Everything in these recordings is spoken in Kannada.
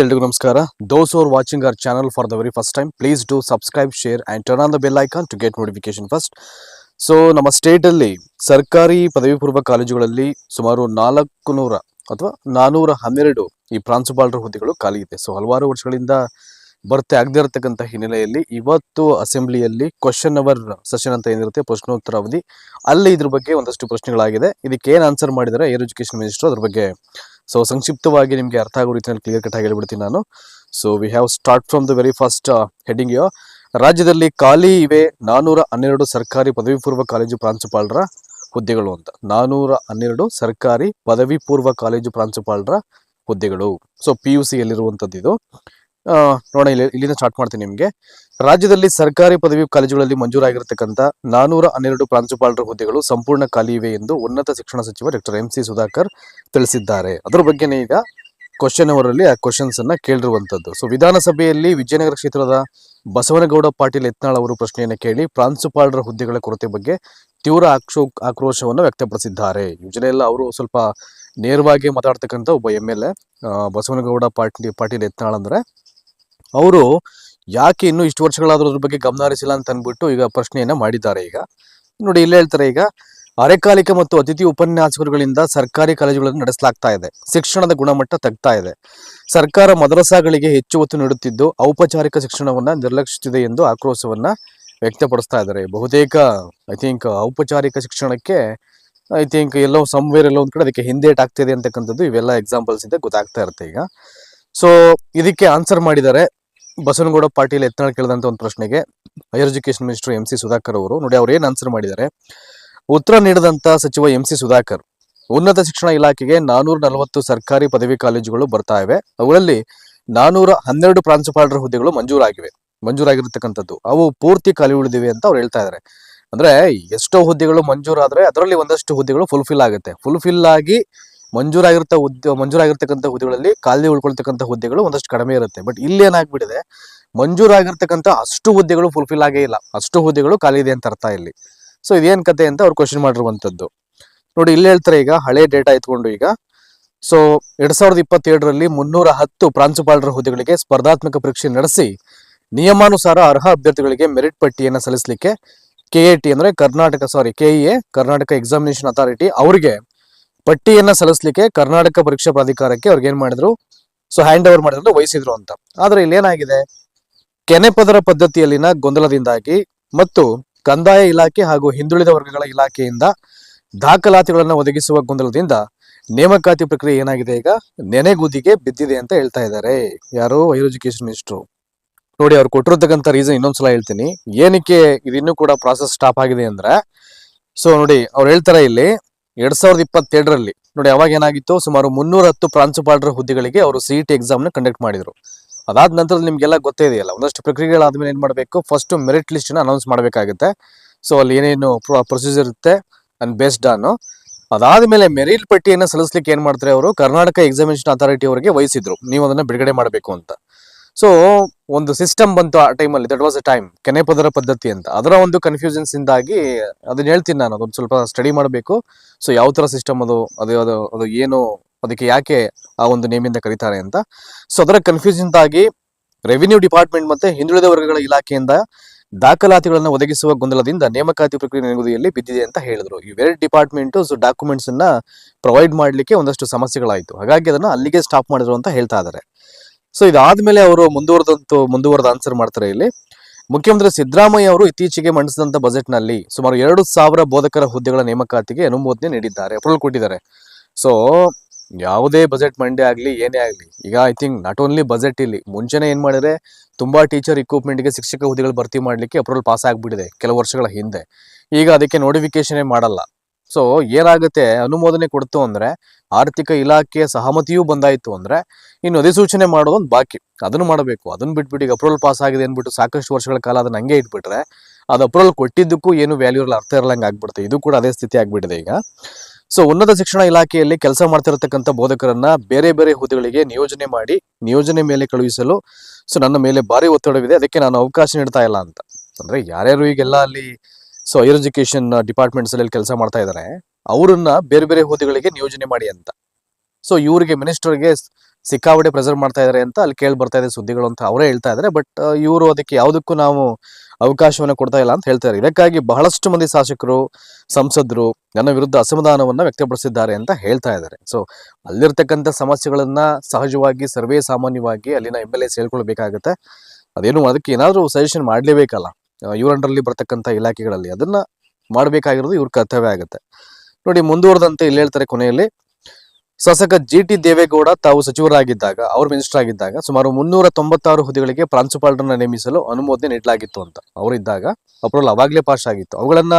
ಎಲ್ರಿಗೂ ನಮಸ್ಕಾರ. Those are watching our channel for the very first time please do subscribe share and turn on the bell icon to get notification first so ನಮ್ಮ ಸ್ಟೇಟಲ್ಲಿ ಸರ್ಕಾರಿ ಪದವಿ ಪೂರ್ವ ಕಾಲೇಜುಗಳಲ್ಲಿ ಸುಮಾರು ನಾಲ್ಕು ನೂರ ಅಥವಾ ನಾನೂರ ಹನ್ನೆರಡು ಈ ಪ್ರಾಂಶುಪಾಲರ ಹುದ್ದೆಗಳು ಖಾಲಿ ಇದೆ. ಸೊ ಹಲವಾರು ವರ್ಷಗಳಿಂದ ಭರ್ತಿ ಆಗದೇ ಇರತಕ್ಕಂಥ ಹಿನ್ನೆಲೆಯಲ್ಲಿ ಇವತ್ತು ಅಸೆಂಬ್ಲಿಯಲ್ಲಿ ಕ್ವಶನ್ ಅವರ್ ಸೆಷನ್ ಅಂತ ಏನಿರುತ್ತೆ ಪ್ರಶ್ನೋತ್ತರ ಅವಧಿ ಅಲ್ಲಿ ಇದ್ರ ಬಗ್ಗೆ ಒಂದಷ್ಟು ಪ್ರಶ್ನೆಗಳಾಗಿದೆ. ಇದಕ್ಕೆ ಏನು ಆನ್ಸರ್ ಮಾಡಿದರೆ ಏರ್ ಎಜುಕೇಶನ್ ಮಿನಿಸ್ಟರ್ ಅದ್ರ ಬಗ್ಗೆ ಸೊ ಸಂಕ್ಷಿಪ್ತವಾಗಿ ನಿಮಗೆ ಅರ್ಥ ಆಗೋ ರೀತಿಯಲ್ಲಿ ಕ್ಲಿಯರ್ ಕಟ್ ಆಗಿ ಹೇಳ್ಬಿಡ್ತೀನಿ ನಾನು. So we have start from the very first heading ರಾಜ್ಯದಲ್ಲಿ ಖಾಲಿ ಇವೆ ನಾನೂರ ಹನ್ನೆರಡು ಸರ್ಕಾರಿ ಪದವಿ ಪೂರ್ವ ಕಾಲೇಜು ಪ್ರಾಂಶುಪಾಲರ ಹುದ್ದೆಗಳು ಅಂತ. ನಾನೂರ ಹನ್ನೆರಡು ಸರ್ಕಾರಿ ಪದವಿ ಪೂರ್ವ ಕಾಲೇಜು ಪ್ರಾಂಶುಪಾಲರ ಹುದ್ದೆಗಳು. ಸೊ ಪಿ ಯು ಸಿ ಯಲ್ಲಿರುವಂಥದ್ದು ಇದು. ನೋಡೋಣ ಇಲ್ಲಿ, ಇಲ್ಲಿಂದ ಸ್ಟಾರ್ಟ್ ಮಾಡ್ತೀನಿ ನಿಮಗೆ. ರಾಜ್ಯದಲ್ಲಿ ಸರ್ಕಾರಿ ಪದವಿ ಕಾಲೇಜುಗಳಲ್ಲಿ ಮಂಜೂರಾಗಿರತಕ್ಕಂಥ ನಾನೂರ ಹನ್ನೆರಡು ಪ್ರಾಂಶುಪಾಲರ ಹುದ್ದೆಗಳು ಸಂಪೂರ್ಣ ಖಾಲಿ ಇವೆ ಎಂದು ಉನ್ನತ ಶಿಕ್ಷಣ ಸಚಿವ ಡಾಕ್ಟರ್ ಎಂ ಸಿ ಸುಧಾಕರ್ ತಿಳಿಸಿದ್ದಾರೆ. ಅದರ ಬಗ್ಗೆನೇ ಈಗ ಕ್ವಶನ್ ಅವರಲ್ಲಿ ಆ ಕ್ವಶನ್ಸ್ ಅನ್ನ ಕೇಳಿರುವಂತದ್ದು ಸೊ ವಿಧಾನಸಭೆಯಲ್ಲಿ ವಿಜಯನಗರ ಕ್ಷೇತ್ರದ ಬಸವನಗೌಡ ಪಾಟೀಲ್ ಯತ್ನಾಳ್ ಅವರು ಪ್ರಶ್ನೆಯನ್ನು ಕೇಳಿ ಪ್ರಾಂಶುಪಾಲರ ಹುದ್ದೆಗಳ ಕೊರತೆ ಬಗ್ಗೆ ತೀವ್ರ ಆಕ್ಷೋ ಆಕ್ರೋಶವನ್ನು ವ್ಯಕ್ತಪಡಿಸಿದ್ದಾರೆ. ಯೋಜನೆಯಲ್ಲ ಅವರು ಸ್ವಲ್ಪ ನೇರವಾಗಿ ಮಾತಾಡ್ತಕ್ಕಂಥ ಒಬ್ಬ M L A Basavanagouda Patil Patil Yatnal ಅಂದ್ರೆ, ಅವರು ಯಾಕೆ ಇನ್ನೂ ಇಷ್ಟು ವರ್ಷಗಳಾದ್ರೂ ಅದ್ರ ಬಗ್ಗೆ ಗಮನ ಹರಿಸಿಲ್ಲ ಅಂತ ಅಂದ್ಬಿಟ್ಟು ಈಗ ಪ್ರಶ್ನೆಯನ್ನ ಮಾಡಿದ್ದಾರೆ ಈಗ. ನೋಡಿ, ಇಲ್ಲಿ ಹೇಳ್ತಾರೆ ಈಗ, ಅರೆಕಾಲಿಕ ಮತ್ತು ಅತಿಥಿ ಉಪನ್ಯಾಸಕರುಗಳಿಂದ ಸರ್ಕಾರಿ ಕಾಲೇಜುಗಳನ್ನು ನಡೆಸಲಾಗ್ತಾ ಇದೆ. ಶಿಕ್ಷಣದ ಗುಣಮಟ್ಟ ತಗ್ತಾ ಇದೆ. ಸರ್ಕಾರ ಮದರಸಾಗಳಿಗೆ ಹೆಚ್ಚು ಒತ್ತು ನೀಡುತ್ತಿದ್ದು ಔಪಚಾರಿಕ ಶಿಕ್ಷಣವನ್ನ ನಿರ್ಲಕ್ಷಿಸುತ್ತಿದೆ ಎಂದು ಆಕ್ರೋಶವನ್ನ ವ್ಯಕ್ತಪಡಿಸ್ತಾ ಇದ್ದಾರೆ. ಬಹುತೇಕ ಐ ಥಿಂಕ್ ಔಪಚಾರಿಕ ಶಿಕ್ಷಣಕ್ಕೆ ಐ ಥಿಂಕ್ ಎಲ್ಲೋ ಸಂವೇರ್ ಎಲ್ಲೋ ಒಂದ್ ಕಡೆ ಅದಕ್ಕೆ ಹಿಂದೇಟ್ ಆಗ್ತಿದೆ ಅಂತಕ್ಕಂಥದ್ದು ಇವೆಲ್ಲ ಎಕ್ಸಾಂಪಲ್ಸ್ ಇದೆ ಗೊತ್ತಾಗ್ತಾ ಇರುತ್ತೆ ಈಗ. ಸೊ ಇದಕ್ಕೆ ಆನ್ಸರ್ ಮಾಡಿದ್ದಾರೆ. ಬಸವನಗೌಡ ಪಾಟೀಲ್ ಎತ್ತನಾಳ್ ಕೇಳಿದಂತ ಒಂದು ಪ್ರಶ್ನೆಗೆ higher education minister M C Sudhakar ಅವರು, ನೋಡಿ ಅವ್ರು ಏನು ಆನ್ಸರ್ ಮಾಡಿದ್ದಾರೆ? ಉತ್ತರ ನೀಡಿದಂಥ ಸಚಿವ ಎಂ ಸಿ ಸುಧಾಕರ್, ಉನ್ನತ ಶಿಕ್ಷಣ ಇಲಾಖೆಗೆ ನಾನೂರ ನಲವತ್ತು ಸರ್ಕಾರಿ ಪದವಿ ಕಾಲೇಜುಗಳು ಬರ್ತಾ ಇವೆ. ಅವುಗಳಲ್ಲಿ ನಾನೂರ ಹನ್ನೆರಡು ಪ್ರಾಂಶುಪಾಲರ ಹುದ್ದೆಗಳು ಮಂಜೂರಾಗಿವೆ. ಮಂಜೂರಾಗಿರ್ತಕ್ಕಂಥದ್ದು. ಅವು ಪೂರ್ತಿ ಖಾಲಿ ಉಳಿದಿವೆ ಅಂತ ಅವ್ರು ಹೇಳ್ತಾ ಇದ್ದಾರೆ ಅಂದ್ರೆ ಎಷ್ಟೋ ಹುದ್ದೆಗಳು ಮಂಜೂರಾದ್ರೆ ಅದರಲ್ಲಿ ಒಂದಷ್ಟು ಹುದ್ದೆಗಳು ಫುಲ್ಫಿಲ್ ಆಗುತ್ತೆ. ಫುಲ್ಫಿಲ್ ಆಗಿ ಮಂಜೂರಾಗಿರ್ತ ಹುದ್ದೆ, ಮಂಜೂರಾಗಿರ್ತಕ್ಕಂಥ ಹುದ್ದೆಗಳಲ್ಲಿ ಖಾಲಿ ಉಳ್ಕೊಳ್ತಕ್ಕಂಥ ಹುದ್ದೆಗಳು ಒಂದಷ್ಟು ಕಡಿಮೆ ಇರುತ್ತೆ. ಬಟ್ ಇಲ್ಲಿ ಏನಾಗ್ಬಿಟ್ಟಿದೆ, ಮಂಜೂರಾಗಿರ್ತಕ್ಕಂಥ ಅಷ್ಟು ಹುದ್ದೆಗಳು ಫುಲ್ಫಿಲ್ ಆಗೇ ಇಲ್ಲ. ಅಷ್ಟು ಹುದ್ದೆಗಳು ಖಾಲಿ ಇದೆ ಅಂತ ಅರ್ಥ ಇಲ್ಲಿ. ಸೊ ಇದೇನ್ ಕತೆ ಅಂತ ಅವ್ರು ಕ್ವಶನ್ ಮಾಡಿರುವಂತದ್ದು ನೋಡಿ, ಇಲ್ಲಿ ಹೇಳ್ತಾರೆ ಈಗ, ಹಳೆ ಡೇಟಾ ಎತ್ಕೊಂಡು ಈಗ. ಸೊ ಎರಡ್ ಸಾವಿರದ ಇಪ್ಪತ್ತೇಳರಲ್ಲಿ ಮುನ್ನೂರ ಹತ್ತು ಪ್ರಾಂಶುಪಾಲರ ಹುದ್ದೆಗಳಿಗೆ ಸ್ಪರ್ಧಾತ್ಮಕ ಪರೀಕ್ಷೆ ನಡೆಸಿ, ನಿಯಮಾನುಸಾರ ಅರ್ಹ ಅಭ್ಯರ್ಥಿಗಳಿಗೆ ಮೆರಿಟ್ ಪಟ್ಟಿಯನ್ನು ಸಲ್ಲಿಸಲಿಕ್ಕೆ ಕೆಎಟಿ ಅಂದ್ರೆ Karnataka sorry KEA Karnataka examination authority ಅವರಿಗೆ ಪಟ್ಟಿಯನ್ನ ಸಲ್ಲಿಸಲಿಕ್ಕೆ ಕರ್ನಾಟಕ ಪರೀಕ್ಷಾ ಪ್ರಾಧಿಕಾರಕ್ಕೆ ಅವ್ರಿಗೆ ಏನ್ ಮಾಡಿದ್ರು? ಸೊ ಹ್ಯಾಂಡ್ ಓವರ್ ಮಾಡಿದ್ರು ವಹಿಸಿದ್ರು ಅಂತ. ಆದ್ರೆ ಇಲ್ಲಿ ಏನಾಗಿದೆ? ಕೆನೆಪದರ ಪದ್ಧತಿಯಲ್ಲಿನ ಗೊಂದಲದಿಂದಾಗಿ ಮತ್ತು ಕಂದಾಯ ಇಲಾಖೆ ಹಾಗೂ ಹಿಂದುಳಿದ ವರ್ಗಗಳ ಇಲಾಖೆಯಿಂದ ದಾಖಲಾತಿಗಳನ್ನು ಒದಗಿಸುವ ಗೊಂದಲದಿಂದ ನೇಮಕಾತಿ ಪ್ರಕ್ರಿಯೆ ಏನಾಗಿದೆ ಈಗ? ನೆನೆಗುದಿಗೆ ಬಿದ್ದಿದೆ ಅಂತ ಹೇಳ್ತಾ ಇದ್ದಾರೆ. ಯಾರು? ಹೈಯರ್ ಎಜುಕೇಶನ್ ಮಿನಿಸ್ಟ್ರು ನೋಡಿ, ಅವ್ರು ಕೊಟ್ಟಿರ್ತಕ್ಕಂಥ ರೀಸನ್ ಇನ್ನೊಂದ್ಸಲ ಹೇಳ್ತೀನಿ. ಏನಕ್ಕೆ ಇದಿನ್ನೂ ಕೂಡ ಪ್ರಾಸೆಸ್ ಸ್ಟಾಪ್ ಆಗಿದೆ ಅಂದ್ರೆ ಸೊ ನೋಡಿ, ಅವ್ರು ಹೇಳ್ತಾರೆ ಇಲ್ಲಿ ಎರಡ್ ಸಾವಿರದ ಇಪ್ಪತ್ತೆರಡರಲ್ಲಿ. ನೋಡಿ, ಅವಾಗ ಏನಾಗಿತ್ತು? ಸುಮಾರು ಮುನ್ನೂರ ಹತ್ತು ಪ್ರಾಂಶುಪಾಲರ ಹುದ್ದೆಗಳಿಗೆ ಅವರು ಸಿ ಟಿ ಎಕ್ಸಾಮ್ನ ಕಂಡಕ್ಟ್ ಮಾಡಿದ್ರು. ಅದಾದ ನಂತರ ನಿಮಗೆಲ್ಲ ಗೊತ್ತೇ ಇದೆಯಲ್ಲ, ಒಂದಷ್ಟು ಪ್ರಕ್ರಿಯೆಗಳಾದ್ಮೇಲೆ ಏನ್ ಮಾಡಬೇಕು? ಫಸ್ಟ್ ಮೆರಿಟ್ ಲಿಸ್ಟ್ನ ಅನೌನ್ಸ್ ಮಾಡಬೇಕಾಗುತ್ತೆ. ಸೊ ಅಲ್ಲಿ ಏನೇನು ಪ್ರೊಸೀಜರ್ ಇರುತ್ತೆ? ಅಂಡ್ ಬೇಸ್ಡ್ ಆನ್ ಅದಾದ್ಮೇಲೆ ಮೆರಿಟ್ ಪಟ್ಟಿಯನ್ನು ಸಲ್ಲಿಸ್ಲಿಕ್ಕೆ ಏನ್ ಮಾಡ್ತಾರೆ ಅವರು? ಕರ್ನಾಟಕ ಎಕ್ಸಾಮಿನೇಷನ್ ಅಥಾರಿಟಿ ಅವರಿಗೆ ವಹಿಸಿದ್ರು. ನೀವು ಅದನ್ನ ಬಿಡುಗಡೆ ಮಾಡಬೇಕು ಅಂತ. ಸೊ ಒಂದು ಸಿಸ್ಟಮ್ ಬಂತು ಆ ಟೈಮಲ್ಲಿ ದಟ್ ವಾಸ್ ಅ ಟೈಮ್ ಕೆನೆಪದರ ಪದ್ಧತಿ ಅಂತ. ಅದರ ಒಂದು ಕನ್ಫ್ಯೂಷನ್ಸ್ ಇಂದಾಗಿ ಅದನ್ನ ಹೇಳ್ತೀನಿ ನಾನು. ಅದೊಂದು ಸ್ವಲ್ಪ ಸ್ಟಡಿ ಮಾಡಬೇಕು. ಸೊ ಯಾವ ತರ ಸಿಸ್ಟಮ್ ಅದು ಅದು ಅದು ಅದು ಏನು, ಅದಕ್ಕೆ ಯಾಕೆ ಆ ಒಂದು ನೇಮಿಂದ ಕರೀತಾರೆ ಅಂತ. ಸೊ ಅದರ ಕನ್ಫ್ಯೂಷನ್ ಆಗಿ ರೆವಿನ್ಯೂ ಡಿಪಾರ್ಟ್ಮೆಂಟ್ ಮತ್ತೆ ಹಿಂದುಳಿದ ವರ್ಗಗಳ ಇಲಾಖೆಯಿಂದ ದಾಖಲಾತಿಗಳನ್ನು ಒದಗಿಸುವ ಗೊಂದಲದಿಂದ ನೇಮಕಾತಿ ಪ್ರಕ್ರಿಯೆ ನಿಗದಿಯಲ್ಲಿ ಬಿದ್ದಿದೆ ಅಂತ ಹೇಳಿದ್ರು. ಇವೆರಡು ಡಿಪಾರ್ಟ್ಮೆಂಟ್ ಸೊ ಡಾಕ್ಯುಮೆಂಟ್ಸ್ ಅನ್ನ ಪ್ರೊವೈಡ್ ಮಾಡ್ಲಿಕ್ಕೆ ಒಂದಷ್ಟು ಸಮಸ್ಯೆಗಳಾಯಿತು. ಹಾಗಾಗಿ ಅದನ್ನ ಅಲ್ಲಿಗೆ ಸ್ಟಾಪ್ ಮಾಡಿದ್ರು ಅಂತ ಹೇಳ್ತಾ ಇದ್ದಾರೆ ಸೊ ಇದಾದ್ಮೇಲೆ ಅವರು ಮುಂದುವರೆದಂತೂ, ಮುಂದುವರೆದ ಆನ್ಸರ್ ಮಾಡ್ತಾರೆ ಇಲ್ಲಿ. ಮುಖ್ಯಮಂತ್ರಿ ಸಿದ್ದರಾಮಯ್ಯ ಅವರು ಇತ್ತೀಚೆಗೆ ಮಂಡಿಸಿದಂತ ಬಜೆಟ್ನಲ್ಲಿ ಸುಮಾರು ಎರಡು ಸಾವಿರ ಬೋಧಕರ ಹುದ್ದೆಗಳ ನೇಮಕಾತಿಗೆ ಅನುಮೋದನೆ ನೀಡಿದ್ದಾರೆ, ಅಪ್ರೂವಲ್ ಕೊಟ್ಟಿದ್ದಾರೆ. ಸೊ ಯಾವುದೇ ಬಜೆಟ್ ಮಂಡೆ ಆಗ್ಲಿ, ಏನೇ ಆಗ್ಲಿ, ಈಗ I think not only budget ಇಲ್ಲಿ, ಮುಂಚೆನೆ ಏನ್ ಮಾಡಿದ್ರೆ ತುಂಬಾ ಟೀಚರ್ಗೆ ಶಿಕ್ಷಕ ಹುದ್ದೆಗಳು ಭರ್ತಿ ಮಾಡ್ಲಿಕ್ಕೆ ಅಪ್ರೂವಲ್ ಪಾಸ್ ಆಗ್ಬಿಟ್ಟಿದೆ ಕೆಲವು ವರ್ಷಗಳ ಹಿಂದೆ. ಈಗ ಅದಕ್ಕೆ ನೋಟಿಫಿಕೇಶನ್ ಮಾಡಲ್ಲ. ಸೊ ಏನಾಗುತ್ತೆ, ಅನುಮೋದನೆ ಕೊಡ್ತು ಅಂದ್ರೆ ಆರ್ಥಿಕ ಇಲಾಖೆಯ ಸಹಮತಿಯೂ ಬಂದಾಯಿತು ಅಂದ್ರೆ ಇನ್ನು ಅಧಿಸೂಚನೆ ಮಾಡೋದೊಂದು ಬಾಕಿ. ಅದನ್ನು ಮಾಡಬೇಕು. ಅದನ್ನ ಬಿಟ್ಬಿಟ್ಟು ಈಗ ಅಪ್ರೂವಲ್ ಪಾಸ್ ಆಗಿದೆ ಅಂದ್ಬಿಟ್ಟು ಸಾಕಷ್ಟು ವರ್ಷಗಳ ಕಾಲ ಅದನ್ನ ಹಂಗೆ ಇಟ್ಬಿಟ್ರೆ ಅದು ಅಪ್ರೂವಲ್ ಕೊಟ್ಟಿದ್ದಕ್ಕೂ ಏನು ವ್ಯಾಲ್ಯೂ ಇರಲ್ಲ, ಅರ್ಥ ಇರಲಂಗೆ ಆಗ್ಬಿಡುತ್ತೆ. ಇದು ಕೂಡ ಅದೇ ಸ್ಥಿತಿ ಆಗ್ಬಿಟ್ಟಿದೆ ಈಗ. ಸೊ ಉನ್ನತ ಶಿಕ್ಷಣ ಇಲಾಖೆಯಲ್ಲಿ ಕೆಲಸ ಮಾಡ್ತಿರತಕ್ಕಂಥ ಬೋಧಕರನ್ನ ಬೇರೆ ಬೇರೆ ಹುದ್ದೆಗಳಿಗೆ ನಿಯೋಜನೆ ಮಾಡಿ ನಿಯೋಜನೆ ಮೇಲೆ ಕಳುಹಿಸಲು ಸೊ, ನನ್ನ ಮೇಲೆ ಭಾರಿ ಒತ್ತಡವಿದೆ. ಅದಕ್ಕೆ ನಾನು ಅವಕಾಶ ನೀಡ್ತಾ ಇಲ್ಲ ಅಂತ. ಅಂದ್ರೆ ಯಾರ್ಯಾರು ಈಗೆಲ್ಲ ಅಲ್ಲಿ ಸೊ ಹೈಯರ್ ಎಜುಕೇಶನ್ ಡಿಪಾರ್ಟ್ಮೆಂಟ್ಸ್ ಅಲ್ಲಿ ಕೆಲಸ ಮಾಡ್ತಾ ಇದ್ದಾರೆ ಅವರನ್ನ ಬೇರೆ ಬೇರೆ ಹುದ್ದೆಗಳಿಗೆ ನಿಯೋಜನೆ ಮಾಡಿ ಅಂತ. ಸೊ ಇವರಿಗೆ ಮಿನಿಸ್ಟರ್ಗೆ ಸಿಕ್ಕಾಪಟ್ಟೆ ಪ್ರೆಸರ್ ಮಾಡ್ತಾ ಇದ್ದಾರೆ ಅಂತ ಅಲ್ಲಿ ಕೇಳಿ ಬರ್ತಾ ಇದೆ ಸುದ್ದಿಗಳು ಅಂತ ಅವರೇ ಹೇಳ್ತಾ ಇದ್ದಾರೆ ಬಟ್ ಇವರು ಅದಕ್ಕೆ ಯಾವುದಕ್ಕೂ ನಾವು ಅವಕಾಶವನ್ನು ಕೊಡ್ತಾ ಇಲ್ಲ ಅಂತ ಹೇಳ್ತಾರೆ ಇದಕ್ಕಾಗಿ ಬಹಳಷ್ಟು ಮಂದಿ ಶಾಸಕರು, ಸಂಸದರು ನನ್ನ ವಿರುದ್ಧ ಅಸಮಾಧಾನವನ್ನ ವ್ಯಕ್ತಪಡಿಸಿದ್ದಾರೆ ಅಂತ ಹೇಳ್ತಾ ಇದ್ದಾರೆ ಸೊ ಅಲ್ಲಿರ್ತಕ್ಕಂಥ ಸಮಸ್ಯೆಗಳನ್ನ ಸಹಜವಾಗಿ, ಸರ್ವೇ ಸಾಮಾನ್ಯವಾಗಿ ಅಲ್ಲಿನ ಎಂ ಎಲ್ ಎಸ್ ಹೇಳ್ಕೊಳ್ಬೇಕಾಗತ್ತೆ. ಅದೇನು ಅದಕ್ಕೆ ಏನಾದರೂ ಸಜೆಷನ್ ಮಾಡಲೇಬೇಕಲ್ಲ. ಇವರಂಡರಲ್ಲಿ ಬರ್ತಕ್ಕಂಥ ಇಲಾಖೆಗಳಲ್ಲಿ ಅದನ್ನ ಮಾಡಬೇಕಾಗಿರೋದು ಇವ್ರ ಕರ್ತವ್ಯ ಆಗುತ್ತೆ. ನೋಡಿ, ಮುಂದುವರೆದಂತೆ ಇಲ್ಲಿ ಹೇಳ್ತಾರೆ ಕೊನೆಯಲ್ಲಿ. ಶಾಸಕ ಜಿ ಟಿ ದೇವೇಗೌಡ ತಾವು ಸಚಿವರಾಗಿದ್ದಾಗ, ಅವರು ಮಿನಿಸ್ಟರ್ ಆಗಿದ್ದಾಗ ಸುಮಾರು ಮುನ್ನೂರ ತೊಂಬತ್ತಾರು ಹುದ್ದೆಗಳಿಗೆ ಪ್ರಾಂಶುಪಾಲರನ್ನ ನೇಮಿಸಲು ಅನುಮೋದನೆ ನೀಡಲಾಗಿತ್ತು ಅಂತ. ಅವರಿದ್ದಾಗ ಅಪ್ರೂವಲ್ ಅವಾಗಲೇ ಪಾಸ್ ಆಗಿತ್ತು. ಅವುಗಳನ್ನ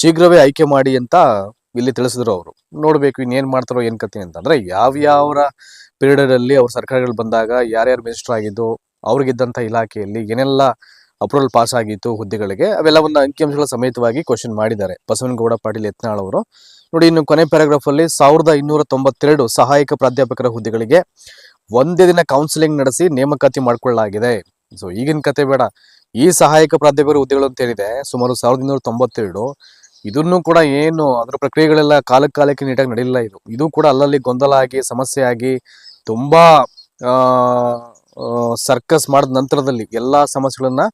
ಶೀಘ್ರವೇ ಆಯ್ಕೆ ಮಾಡಿ ಅಂತ ಇಲ್ಲಿ ತಿಳಿಸಿದ್ರು ಅವರು. ನೋಡ್ಬೇಕು ಇನ್ನೇನ್ ಮಾಡ್ತಾರೋ, ಏನ್ ಕತೆ ಅಂತಂದ್ರೆ ಯಾವ್ಯಾವ ಪೀರಿಯಡ್ ಅಲ್ಲಿ ಅವ್ರ ಸರ್ಕಾರಗಳು ಬಂದಾಗ ಯಾರ್ಯಾರು ಮಿನಿಸ್ಟರ್ ಆಗಿದ್ದು ಅವ್ರಿಗಿದ್ದಂತ ಇಲಾಖೆಯಲ್ಲಿ ಏನೆಲ್ಲ ಅಪ್ರೂವಲ್ ಪಾಸ್ ಆಗಿತ್ತು ಹುದ್ದೆಗಳಿಗೆ ಅವೆಲ್ಲ ಅವೆಲ್ಲವನ್ನ ಅಂಕಿಅಂಶಗಳ ಸಮೇತವಾಗಿ ಕ್ವಶನ್ ಮಾಡಿದ್ದಾರೆ. ಬಸವನಗೌಡ, ಪಾಟೀಲ್ ಯತ್ನಾಳ್ ಅವರು. ನೋಡಿ, ಇನ್ನು ಕೊನೆ ಪ್ಯಾರಾಗ್ರಾಫ್ ಅಲ್ಲಿ ಸಾವಿರದ ಇನ್ನೂರ ತೊಂಬತ್ತೆರಡು ಸಹಾಯಕ ಪ್ರಾಧ್ಯಾಪಕರ ಹುದ್ದೆಗಳಿಗೆ ಒಂದೇ ದಿನ ಕೌನ್ಸಿಲಿಂಗ್ ನಡೆಸಿ ನೇಮಕಾತಿ ಮಾಡಿಕೊಳ್ಳಲಾಗಿದೆ. ಸೊ ಈಗಿನ ಕತೆ ಬೇಡ. ಈ ಸಹಾಯಕ ಪ್ರಾಧ್ಯಾಪಕರ ಹುದ್ದೆಗಳು ಅಂತ ಏನಿದೆ? ಸುಮಾರು ಸಾವಿರದ ಇನ್ನೂರ ತೊಂಬತ್ತೆರಡು. ಇದನ್ನು ಕೂಡ ಏನು ಅದರ ಪ್ರಕ್ರಿಯೆಗಳೆಲ್ಲ ಕಾಲಕ್ಕೆ ಕಾಲಕ್ಕೆ ನೀಟಾಗಿ ನಡೆಯಲ್ಲ ಇದು. ಇದು ಕೂಡ ಅಲ್ಲಲ್ಲಿ ಗೊಂದಲ ಆಗಿ, ಸಮಸ್ಯೆ ಆಗಿ, ತುಂಬಾ ಸರ್ಕಸ್ ಮಾಡಿದ ನಂತರದಲ್ಲಿ ಎಲ್ಲಾ ಸಮಸ್ಯೆಗಳನ್ನ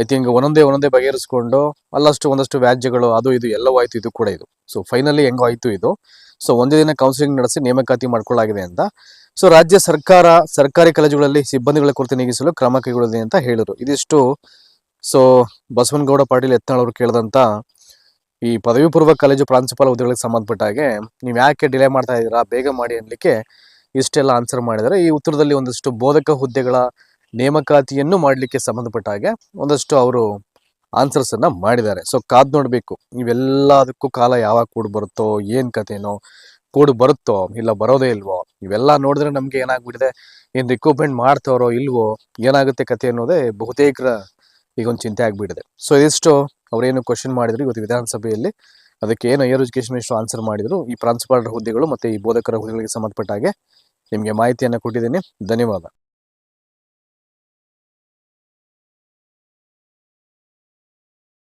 ಐ ಥಿಂಕ್ ಒಂದೊಂದೇ ಒಂದೊಂದೇ ಬಗೆಹರಿಸ್ಕೊಂಡು ಅಲ್ಲಷ್ಟು ಒಂದಷ್ಟು ವ್ಯಾಜ್ಯಗಳು ಅದು ಇದು ಎಲ್ಲವೂ ಆಯ್ತು, ಇದು ಕೂಡ ಇದು. ಸೊ ಫೈನಲಿ ಹೆಂಗೋ ಆಯ್ತು ಇದು. ಸೊ ಒಂದೇ ದಿನ ಕೌನ್ಸಿಲಿಂಗ್ ನಡೆಸಿ ನೇಮಕಾತಿ ಮಾಡ್ಕೊಳ್ಳಾಗಿದೆ ಅಂತ. ಸೊ ರಾಜ್ಯ ಸರ್ಕಾರ, ಸರ್ಕಾರಿ ಕಾಲೇಜುಗಳಲ್ಲಿ ಸಿಬ್ಬಂದಿಗಳ ಕೊರತೆ ನೀಗಿಸಲು ಕ್ರಮ ಕೈಗೊಳ್ಳಲಿದೆ ಅಂತ ಹೇಳಿದರು. ಇದಿಷ್ಟು. ಸೊ ಬಸವನಗೌಡ ಪಾಟೀಲ್ ಯತ್ನಾಳ್ ಕೇಳಿದಂತ ಈ ಪದವಿ ಪೂರ್ವ ಕಾಲೇಜು ಪ್ರಾಂಶುಪಾಲ ಹುದ್ದೆಗಳಿಗೆ ಸಂಬಂಧಪಟ್ಟ ಹಾಗೆ ನೀವು ಯಾಕೆ ಡಿಲೇ ಮಾಡ್ತಾ ಇದ್ದೀರಾ, ಬೇಗ ಮಾಡಿ ಅನ್ನಲಿಕ್ಕೆ ಇಷ್ಟೆಲ್ಲ ಆನ್ಸರ್ ಮಾಡಿದರೆ ಈ ಉತ್ತರದಲ್ಲಿ ಒಂದಷ್ಟು ಬೋಧಕ ಹುದ್ದೆಗಳ ನೇಮಕಾತಿಯನ್ನು ಮಾಡಲಿಕ್ಕೆ ಸಂಬಂಧಪಟ್ಟ ಹಾಗೆ ಒಂದಷ್ಟು ಅವರು ಆನ್ಸರ್ಸ್ ಅನ್ನ ಮಾಡಿದ್ದಾರೆ. ಸೊ ಕಾದ್ ನೋಡಬೇಕು. ಇವೆಲ್ಲದಕ್ಕೂ ಕಾಲ ಯಾವಾಗ ಕೂಡ್ ಬರುತ್ತೋ, ಏನ್ ಕಥೆನೋ, ಕೂಡ್ ಬರುತ್ತೋ, ಇಲ್ಲ ಬರೋದೇ ಇಲ್ವೋ, ಇವೆಲ್ಲ ನೋಡಿದ್ರೆ ನಮಗೆ ಏನಾಗ್ಬಿಟ್ಟಿದೆ, ಏನ್ ರಿಕ್ರೂಟ್ಮೆಂಟ್ ಮಾಡ್ತಾರೋ ಇಲ್ವೋ, ಏನಾಗುತ್ತೆ ಕತೆ ಅನ್ನೋದೇ ಬಹುತೇಕರ ಈಗ ಒಂದು ಚಿಂತೆ ಆಗ್ಬಿಟ್ಟಿದೆ. ಸೊ ಇದಿಷ್ಟು ಅವ್ರೇನು ಕ್ವಶನ್ ಮಾಡಿದ್ರು, ಇವತ್ತು ವಿಧಾನಸಭೆಯಲ್ಲಿ ಅದಕ್ಕೆ ಏನು ಹೈಯರ್ ಎಜುಕೇಶನ್ ಮಿನಿಸ್ಟರ್ ಆನ್ಸರ್ ಮಾಡಿದ್ರು, ಈ ಪ್ರಾಂಶುಪಾಲರ ಹುದ್ದೆಗಳು ಮತ್ತೆ ಈ ಬೋಧಕರ ಹುದ್ದೆಗಳಿಗೆ ಸಂಬಂಧಪಟ್ಟ ಹಾಗೆ ನಿಮಗೆ ಮಾಹಿತಿಯನ್ನು ಕೊಟ್ಟಿದ್ದೀನಿ. ಧನ್ಯವಾದ.